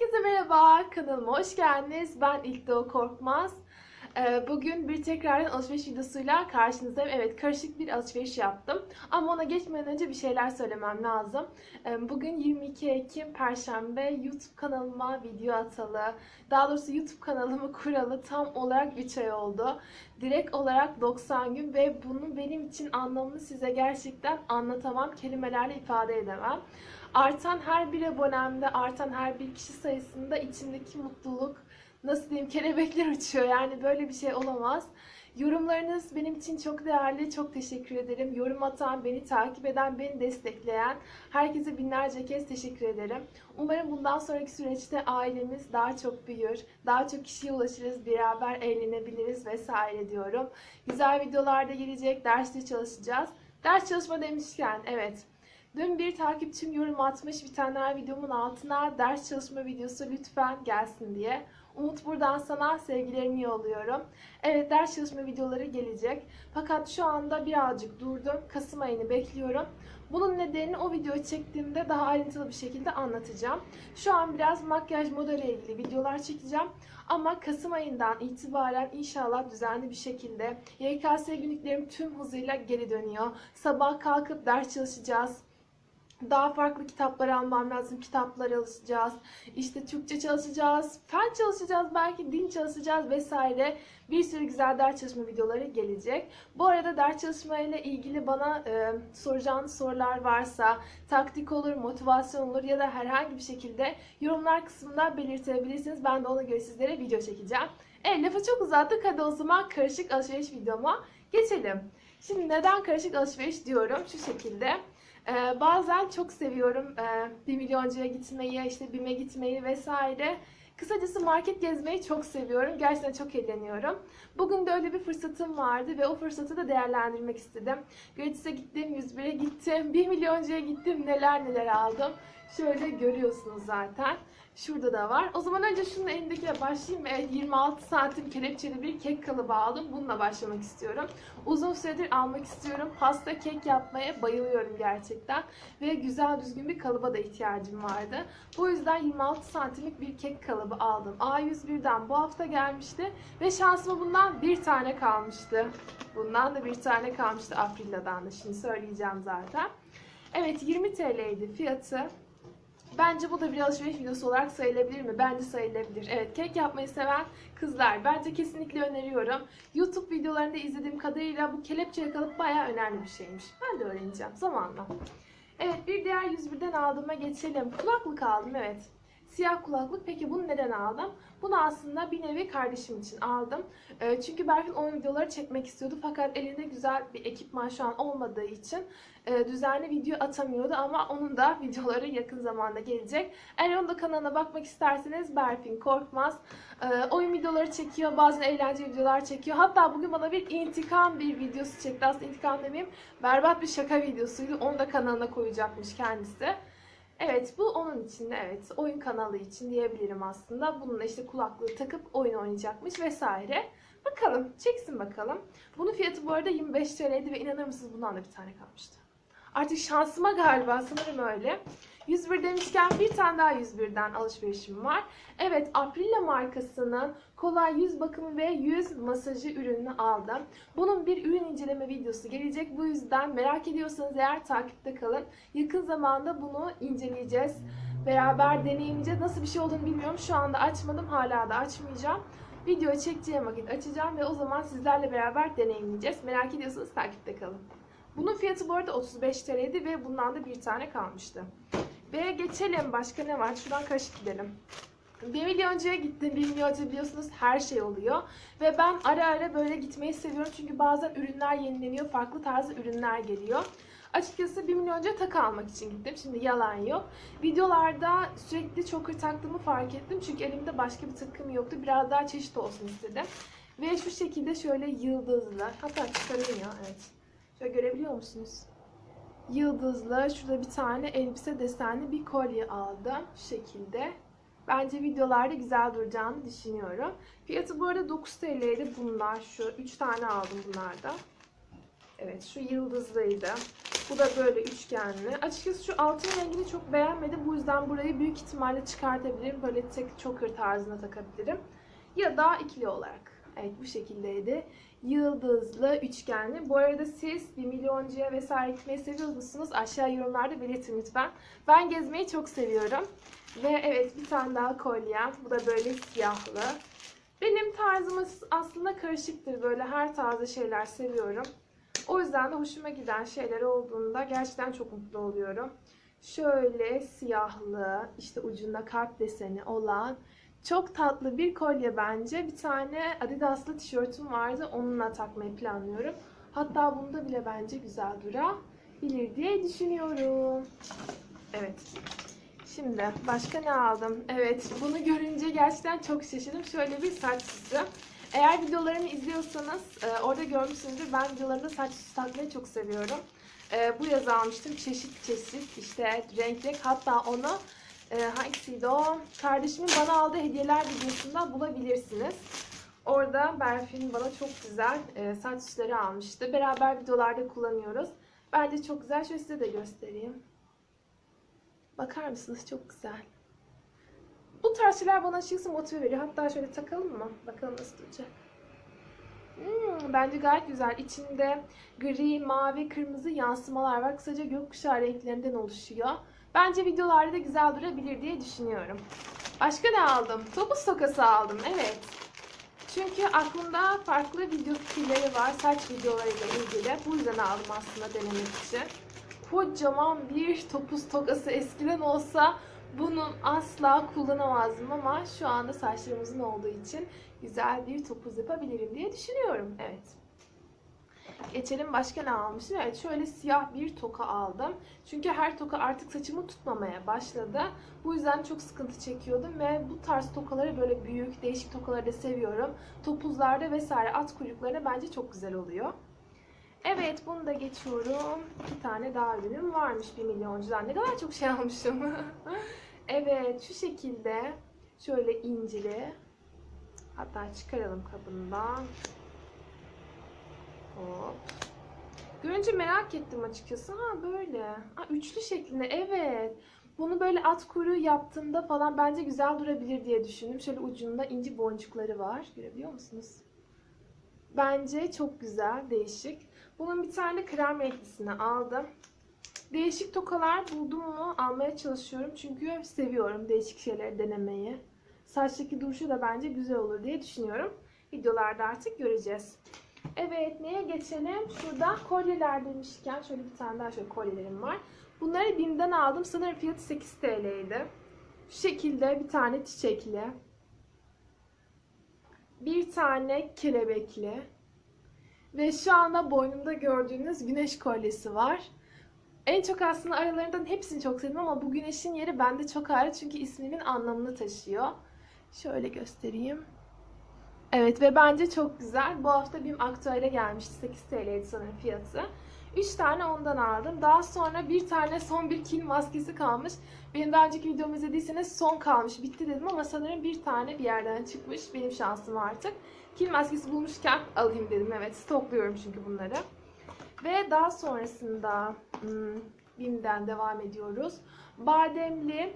Herkese merhaba, kanalıma hoş geldiniz. Ben İlkdoğu Korkmaz. Ee, Bugün bir tekrardan alışveriş videosuyla karşınızdayım. Evet, karışık bir alışveriş yaptım. Ama ona geçmeden önce bir şeyler söylemem lazım. Ee, Bugün 22 Ekim Perşembe YouTube kanalıma video atalı. Daha doğrusu YouTube kanalımı kuralı tam olarak 3 ay oldu. Direkt olarak 90 gün ve bunun benim için anlamını size gerçekten anlatamam. Kelimelerle ifade edemem. Artan her bir abonemde, artan her bir kişi sayısında içimdeki mutluluk, nasıl diyeyim kelebekler uçuyor. Yani böyle bir şey olamaz. Yorumlarınız benim için çok değerli. Çok teşekkür ederim. Yorum atan, beni takip eden, beni destekleyen herkese binlerce kez teşekkür ederim. Umarım bundan sonraki süreçte ailemiz daha çok büyür, daha çok kişiye ulaşırız, beraber eğlenebiliriz vesaire diyorum. Güzel videolar da gelecek, derste çalışacağız. Ders çalışma demişken evet. Dün bir takipçim yorum atmış daha videomun altına ders çalışma videosu lütfen gelsin diye. Umut buradan sana sevgilerimi yolluyorum. Evet ders çalışma videoları gelecek. Fakat şu anda birazcık durdum. Kasım ayını bekliyorum. Bunun nedenini o videoyu çektiğimde daha ayrıntılı bir şekilde anlatacağım. Şu an biraz makyaj moda ile ilgili videolar çekeceğim. Ama Kasım ayından itibaren inşallah düzenli bir şekilde YKS günlüklerim tüm hızıyla geri dönüyor. Sabah kalkıp ders çalışacağız daha farklı kitaplar almam lazım. Kitaplar alacağız. İşte Türkçe çalışacağız. Fen çalışacağız. Belki din çalışacağız vesaire. Bir sürü güzel ders çalışma videoları gelecek. Bu arada ders çalışmayla ilgili bana e, soracağınız sorular varsa taktik olur, motivasyon olur ya da herhangi bir şekilde yorumlar kısmında belirtebilirsiniz. Ben de ona göre sizlere video çekeceğim. Evet lafı çok uzattık. Hadi o zaman karışık alışveriş videoma geçelim. Şimdi neden karışık alışveriş diyorum? Şu şekilde. Ee, bazen çok seviyorum ee, bir milyoncuya gitmeyi, işte BİM'e gitmeyi vesaire. Kısacası market gezmeyi çok seviyorum. Gerçekten çok eğleniyorum. Bugün de öyle bir fırsatım vardı ve o fırsatı da değerlendirmek istedim. Gratis'e gittim, 101'e gittim, 1 milyoncuya gittim, neler neler aldım. Şöyle görüyorsunuz zaten. Şurada da var. O zaman önce şunun elindekiyle başlayayım. Evet 26 santim kelepçeli bir kek kalıbı aldım. Bununla başlamak istiyorum. Uzun süredir almak istiyorum. Pasta kek yapmaya bayılıyorum gerçekten. Ve güzel düzgün bir kalıba da ihtiyacım vardı. Bu yüzden 26 santimlik bir kek kalıbı aldım. A101'den bu hafta gelmişti. Ve şansıma bundan bir tane kalmıştı. Bundan da bir tane kalmıştı Aprilla'dan da. Şimdi söyleyeceğim zaten. Evet 20 TL'ydi fiyatı. Bence bu da bir alışveriş videosu olarak sayılabilir mi? Bence sayılabilir. Evet kek yapmayı seven kızlar bence kesinlikle öneriyorum. YouTube videolarında izlediğim kadarıyla bu kelepçeye kalıp bayağı önemli bir şeymiş. Ben de öğreneceğim zamanla. Evet bir diğer 101'den aldığıma geçelim. Kulaklık aldım evet. Siyah kulaklık. Peki bunu neden aldım? Bunu aslında bir nevi kardeşim için aldım. Ee, çünkü Berfin oyun videoları çekmek istiyordu. Fakat elinde güzel bir ekipman şu an olmadığı için e, düzenli video atamıyordu. Ama onun da videoları yakın zamanda gelecek. Eğer onun da kanalına bakmak isterseniz Berfin Korkmaz. Ee, oyun videoları çekiyor. Bazen eğlenceli videolar çekiyor. Hatta bugün bana bir intikam bir videosu çekti. Aslında intikam demeyeyim. Berbat bir şaka videosuydu. Onu da kanalına koyacakmış kendisi. Evet bu onun için de evet oyun kanalı için diyebilirim aslında. Bununla işte kulaklığı takıp oyun oynayacakmış vesaire. Bakalım çeksin bakalım. Bunun fiyatı bu arada 25 TL'ydi ve inanır mısınız bundan da bir tane kalmıştı. Artık şansıma galiba sanırım öyle. 101 demişken bir tane daha 101'den alışverişim var. Evet Aprilla markasının kolay yüz bakımı ve yüz masajı ürününü aldım. Bunun bir ürün inceleme videosu gelecek. Bu yüzden merak ediyorsanız eğer takipte kalın. Yakın zamanda bunu inceleyeceğiz. Beraber deneyimleyeceğiz. Nasıl bir şey olduğunu bilmiyorum. Şu anda açmadım. Hala da açmayacağım. Videoyu çekeceğim vakit açacağım ve o zaman sizlerle beraber deneyimleyeceğiz. Merak ediyorsanız takipte kalın. Bunun fiyatı bu arada 35 TL'ydi ve bundan da bir tane kalmıştı. Ve geçelim. Başka ne var? Şuradan karışık gidelim. Bir milyoncuya gittim. Bir milyoncu biliyorsunuz her şey oluyor. Ve ben ara ara böyle gitmeyi seviyorum. Çünkü bazen ürünler yenileniyor. Farklı tarzda ürünler geliyor. Açıkçası bir milyoncuya takı almak için gittim. Şimdi yalan yok. Videolarda sürekli çoker taktığımı fark ettim. Çünkü elimde başka bir takım yoktu. Biraz daha çeşit olsun istedim. Ve şu şekilde şöyle yıldızlı. Hatta çıkarayım ya. Evet. Şöyle görebiliyor musunuz? Yıldızlı, şurada bir tane elbise desenli bir kolye aldım. Şu şekilde. Bence videolarda güzel duracağını düşünüyorum. Fiyatı bu arada 9 TL'ydi bunlar. Şu 3 tane aldım bunlardan. Evet şu yıldızlıydı. Bu da böyle üçgenli. Açıkçası şu altın rengini çok beğenmedim. Bu yüzden burayı büyük ihtimalle çıkartabilirim. Böyle tek choker tarzına takabilirim. Ya da ikili olarak. Evet bu şekildeydi. Yıldızlı, üçgenli. Bu arada siz bir milyoncuya vesaire gitmeyi seviyor musunuz? Aşağı yorumlarda belirtin lütfen. Ben gezmeyi çok seviyorum. Ve evet bir tane daha kolyem. Bu da böyle siyahlı. Benim tarzım aslında karışıktır. Böyle her tarzda şeyler seviyorum. O yüzden de hoşuma giden şeyler olduğunda gerçekten çok mutlu oluyorum. Şöyle siyahlı, işte ucunda kalp deseni olan çok tatlı bir kolye bence. Bir tane Adidas'lı tişörtüm vardı. Onunla takmayı planlıyorum. Hatta bunda bile bence güzel durabilir diye düşünüyorum. Evet. Şimdi başka ne aldım? Evet bunu görünce gerçekten çok şaşırdım. Şöyle bir saç süsü. Eğer videolarımı izliyorsanız e, orada görmüşsünüzdür. Ben videolarımda saç süsü takmayı çok seviyorum. E, bu yaz almıştım. Çeşit çeşit işte renk renk. Hatta onu e, hangisiydi o? Kardeşimin bana aldığı hediyeler videosunda bulabilirsiniz. Orada Berfin bana çok güzel e, saç süsleri almıştı. Beraber videolarda kullanıyoruz. Bence çok güzel. Şöyle size de göstereyim. Bakar mısınız? Çok güzel. Bu tarz şeyler bana açıkçası motive veriyor. Hatta şöyle takalım mı? Bakalım nasıl duracak. Hmm, bence gayet güzel. İçinde gri, mavi, kırmızı yansımalar var. Kısaca gökkuşağı renklerinden oluşuyor. Bence videolarda da güzel durabilir diye düşünüyorum. Başka ne aldım? Topuz tokası aldım. Evet. Çünkü aklımda farklı video fikirleri var. Saç videolarıyla ilgili. Bu yüzden aldım aslında denemek için. Kocaman bir topuz tokası eskiden olsa bunu asla kullanamazdım ama şu anda saçlarımızın olduğu için güzel bir topuz yapabilirim diye düşünüyorum. Evet. Geçelim başka ne almışım? Evet şöyle siyah bir toka aldım. Çünkü her toka artık saçımı tutmamaya başladı. Bu yüzden çok sıkıntı çekiyordum ve bu tarz tokaları böyle büyük, değişik tokaları da seviyorum. Topuzlarda vesaire at kuyruklarına bence çok güzel oluyor. Evet bunu da geçiyorum. Bir tane daha ürünüm varmış bir milyoncudan. Ne kadar çok şey almışım. evet şu şekilde şöyle incili. Hatta çıkaralım kabından. Hop. Görünce merak ettim açıkçası. Ha böyle. Ha, üçlü şeklinde. Evet. Bunu böyle at kuyruğu yaptığımda falan bence güzel durabilir diye düşündüm. Şöyle ucunda inci boncukları var. Görebiliyor musunuz? Bence çok güzel, değişik. Bunun bir tane krem renklisini aldım. Değişik tokalar buldum mu almaya çalışıyorum. Çünkü seviyorum değişik şeyleri denemeyi. Saçtaki duruşu da bence güzel olur diye düşünüyorum. Videolarda artık göreceğiz. Evet neye geçelim? Şurada kolyeler demişken şöyle bir tane daha şöyle kolyelerim var. Bunları BİM'den aldım. Sanırım fiyatı 8 TL'ydi. Şu şekilde bir tane çiçekli. Bir tane kelebekli. Ve şu anda boynumda gördüğünüz güneş kolyesi var. En çok aslında aralarından hepsini çok sevdim ama bu güneşin yeri bende çok ayrı çünkü ismimin anlamını taşıyor. Şöyle göstereyim. Evet ve bence çok güzel. Bu hafta BİM aktüele gelmişti. 8 TL'ydi sanırım fiyatı. 3 tane ondan aldım. Daha sonra bir tane son bir kil maskesi kalmış. Benim daha önceki videomu izlediyseniz son kalmış bitti dedim ama sanırım bir tane bir yerden çıkmış. Benim şansım artık. Kil maskesi bulmuşken alayım dedim. Evet stokluyorum çünkü bunları. Ve daha sonrasında hmm, BİM'den devam ediyoruz. Bademli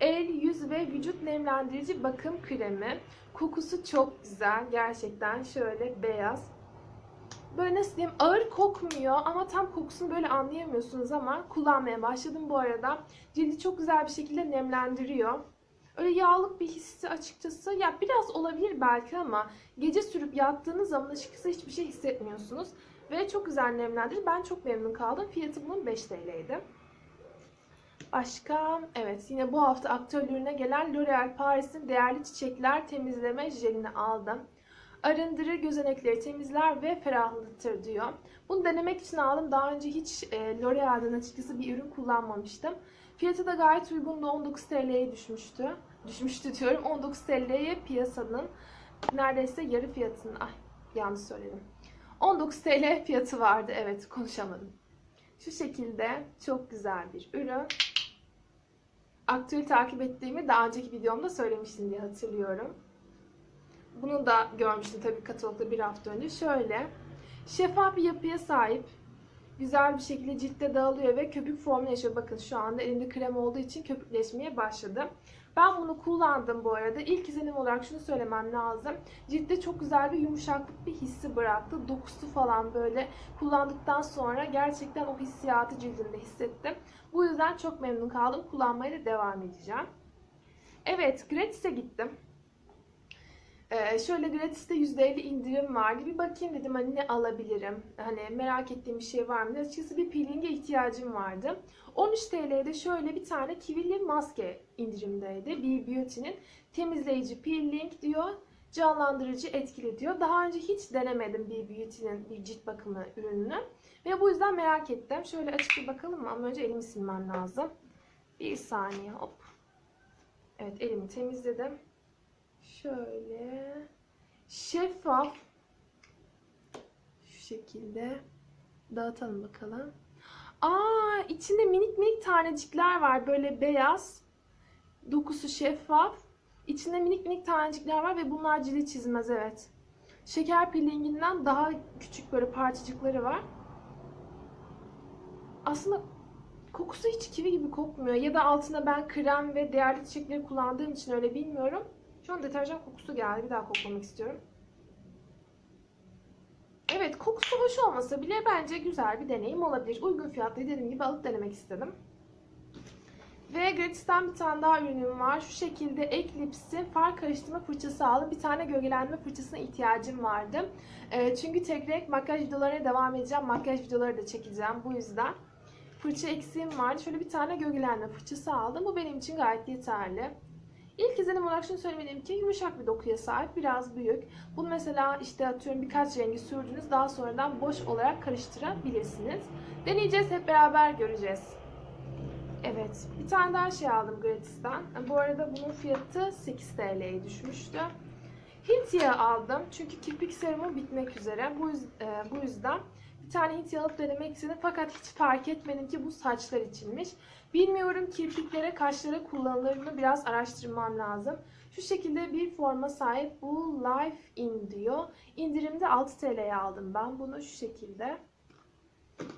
el, yüz ve vücut nemlendirici bakım kremi. Kokusu çok güzel. Gerçekten şöyle beyaz. Böyle nasıl diyeyim ağır kokmuyor ama tam kokusunu böyle anlayamıyorsunuz ama kullanmaya başladım bu arada. Cildi çok güzel bir şekilde nemlendiriyor. Öyle yağlık bir hissi açıkçası ya biraz olabilir belki ama gece sürüp yattığınız zaman açıkçası hiçbir şey hissetmiyorsunuz. Ve çok güzel nemlendirir. Ben çok memnun kaldım. Fiyatı bunun 5 TL'ydi. Başka, evet yine bu hafta aktüel gelen L'Oreal Paris'in değerli çiçekler temizleme jelini aldım. Arındırır, gözenekleri temizler ve ferahlatır diyor. Bunu denemek için aldım. Daha önce hiç e, L'Oreal'den açıkçası bir ürün kullanmamıştım. Fiyatı da gayet uygundu. 19 TL'ye düşmüştü. Düşmüştü diyorum. 19 TL'ye piyasanın neredeyse yarı fiyatının... Ay yanlış söyledim. 19 TL fiyatı vardı. Evet konuşamadım. Şu şekilde çok güzel bir ürün. Aktüel takip ettiğimi daha önceki videomda söylemiştim diye hatırlıyorum. Bunu da görmüştüm tabii katalogda bir hafta önce. Şöyle şeffaf bir yapıya sahip güzel bir şekilde ciltte dağılıyor ve köpük formunu yaşıyor. Bakın şu anda elimde krem olduğu için köpükleşmeye başladı. Ben bunu kullandım bu arada. İlk izlenim olarak şunu söylemem lazım. Ciltte çok güzel bir yumuşaklık bir hissi bıraktı. Dokusu falan böyle kullandıktan sonra gerçekten o hissiyatı cildimde hissettim. Bu yüzden çok memnun kaldım. Kullanmaya da devam edeceğim. Evet, Gratis'e gittim. Ee, şöyle gratis'te %50 indirim vardı. Bir bakayım dedim hani ne alabilirim? Hani merak ettiğim bir şey var mı? Açıkçası bir peeling'e ihtiyacım vardı. 13 TL'de şöyle bir tane kivili maske indirimdeydi. B Beauty'nin temizleyici peeling diyor. Canlandırıcı etkili diyor. Daha önce hiç denemedim B Beauty'nin bir cilt bakımı ürününü. Ve bu yüzden merak ettim. Şöyle açıp bir bakalım mı? Ama önce elimi silmem lazım. Bir saniye hop. Evet elimi temizledim. Şöyle şeffaf şu şekilde dağıtalım bakalım. Aa içinde minik minik tanecikler var böyle beyaz. Dokusu şeffaf. İçinde minik minik tanecikler var ve bunlar cildi çizmez evet. Şeker peelinginden daha küçük böyle parçacıkları var. Aslında kokusu hiç kivi gibi kokmuyor. Ya da altında ben krem ve değerli çiçekleri kullandığım için öyle bilmiyorum. Şu an deterjan kokusu geldi. Bir daha koklamak istiyorum. Evet kokusu hoş olmasa bile bence güzel bir deneyim olabilir. Uygun fiyatlı dediğim gibi alıp denemek istedim. Ve Gratis'ten bir tane daha ürünüm var. Şu şekilde Eclipse'in far karıştırma fırçası aldım. Bir tane gölgelenme fırçasına ihtiyacım vardı. E, çünkü tek renk makyaj videolarına devam edeceğim. Makyaj videoları da çekeceğim bu yüzden. Fırça eksiğim vardı. Şöyle bir tane gölgelenme fırçası aldım. Bu benim için gayet yeterli. İlk izlenim olarak şunu söylemeliyim ki yumuşak bir dokuya sahip, biraz büyük. Bunu mesela işte atıyorum birkaç rengi sürdünüz, daha sonradan boş olarak karıştırabilirsiniz. Deneyeceğiz, hep beraber göreceğiz. Evet, bir tane daha şey aldım gratis'ten. Bu arada bunun fiyatı 8 TL'ye düşmüştü. Hint yağı aldım çünkü kirpik serumu bitmek üzere. Bu, e, bu yüzden bir tane Hint alıp denemek istedim. Fakat hiç fark etmedim ki bu saçlar içinmiş. Bilmiyorum kirpiklere, kaşlara kullanılır mı biraz araştırmam lazım. Şu şekilde bir forma sahip bu Life In diyor. İndirimde 6 TL'ye aldım ben bunu şu şekilde.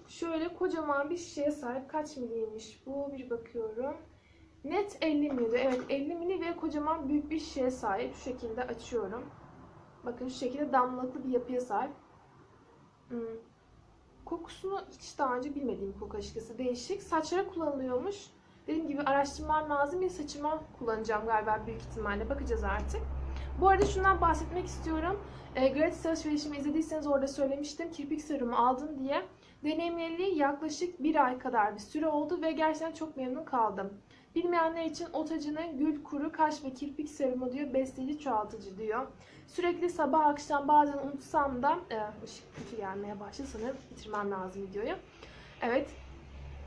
Şöyle kocaman bir şişeye sahip kaç miliymiş bu bir bakıyorum. Net 50 mili. Evet 50 mili ve kocaman büyük bir şişeye sahip. Şu şekilde açıyorum. Bakın şu şekilde damlatılı bir yapıya sahip. Hmm. Kokusunu hiç daha önce bilmediğim koku açıkçası. Değişik. Saçlara kullanılıyormuş. Dediğim gibi araştırmam lazım. Bir saçıma kullanacağım galiba büyük ihtimalle. Bakacağız artık. Bu arada şundan bahsetmek istiyorum. E, gratis alışverişimi izlediyseniz orada söylemiştim. Kirpik serumu aldım diye. Deneyimliliği yaklaşık bir ay kadar bir süre oldu ve gerçekten çok memnun kaldım. Bilmeyenler için Otacı'nın gül kuru kaş ve kirpik serumu diyor. Besleyici çoğaltıcı diyor. Sürekli sabah akşam bazen unutsam da e, ışık kötü gelmeye başladı sanırım. Bitirmem lazım videoyu. Evet.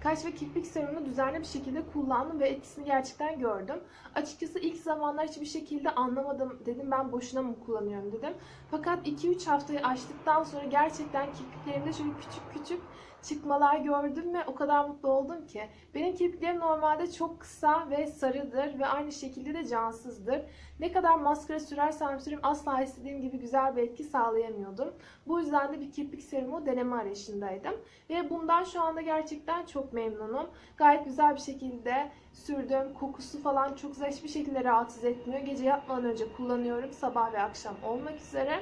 Kaş ve kirpik serumunu düzenli bir şekilde kullandım ve etkisini gerçekten gördüm. Açıkçası ilk zamanlar hiçbir şekilde anlamadım. Dedim ben boşuna mı kullanıyorum dedim. Fakat 2-3 haftayı açtıktan sonra gerçekten kirpiklerimde şöyle küçük küçük çıkmalar gördüm ve o kadar mutlu oldum ki. Benim kirpiklerim normalde çok kısa ve sarıdır ve aynı şekilde de cansızdır. Ne kadar maskara sürersem süreyim asla istediğim gibi güzel bir etki sağlayamıyordum. Bu yüzden de bir kirpik serumu deneme arayışındaydım. Ve bundan şu anda gerçekten çok memnunum. Gayet güzel bir şekilde sürdüm. Kokusu falan çok güzel hiçbir şekilde rahatsız etmiyor. Gece yatmadan önce kullanıyorum. Sabah ve akşam olmak üzere.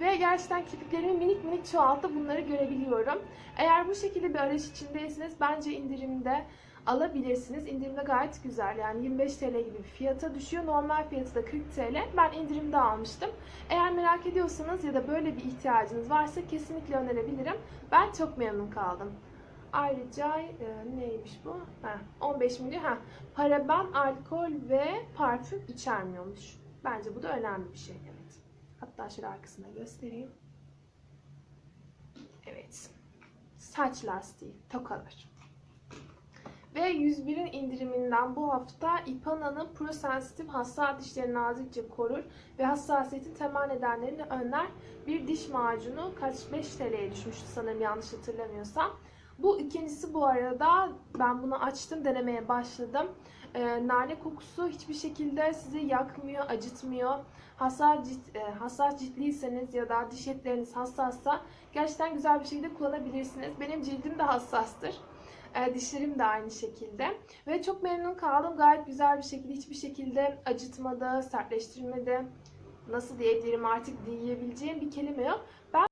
Ve gerçekten kirpiklerimi minik minik çoğalttı. Bunları görebiliyorum. Eğer bu şekilde bir arayış içindeyseniz bence indirimde alabilirsiniz. İndirimde gayet güzel. Yani 25 TL gibi bir fiyata düşüyor. Normal fiyatı da 40 TL. Ben indirimde almıştım. Eğer merak ediyorsanız ya da böyle bir ihtiyacınız varsa kesinlikle önerebilirim. Ben çok memnun kaldım. Ayrıca e, neymiş bu? Ha, 15 milyon. Ha, paraben, alkol ve parfüm içermiyormuş. Bence bu da önemli bir şey. Hatta şöyle arkasına göstereyim. Evet. Saç lastiği, tokalar. Ve 101'in indiriminden bu hafta Ipana'nın Pro Sensitive hassas dişleri nazikçe korur ve hassasiyetin temel nedenlerini önler bir diş macunu kaç 5 TL'ye düşmüştü sanırım yanlış hatırlamıyorsam. Bu ikincisi bu arada ben bunu açtım denemeye başladım. Ee, nane kokusu hiçbir şekilde sizi yakmıyor, acıtmıyor. Hassas, cilt, e, hassas ciltliyseniz ya da diş etleriniz hassassa gerçekten güzel bir şekilde kullanabilirsiniz. Benim cildim de hassastır. E, dişlerim de aynı şekilde. Ve çok memnun kaldım. Gayet güzel bir şekilde hiçbir şekilde acıtmadı, sertleştirmedi. Nasıl diyebilirim artık diyebileceğim bir kelime yok.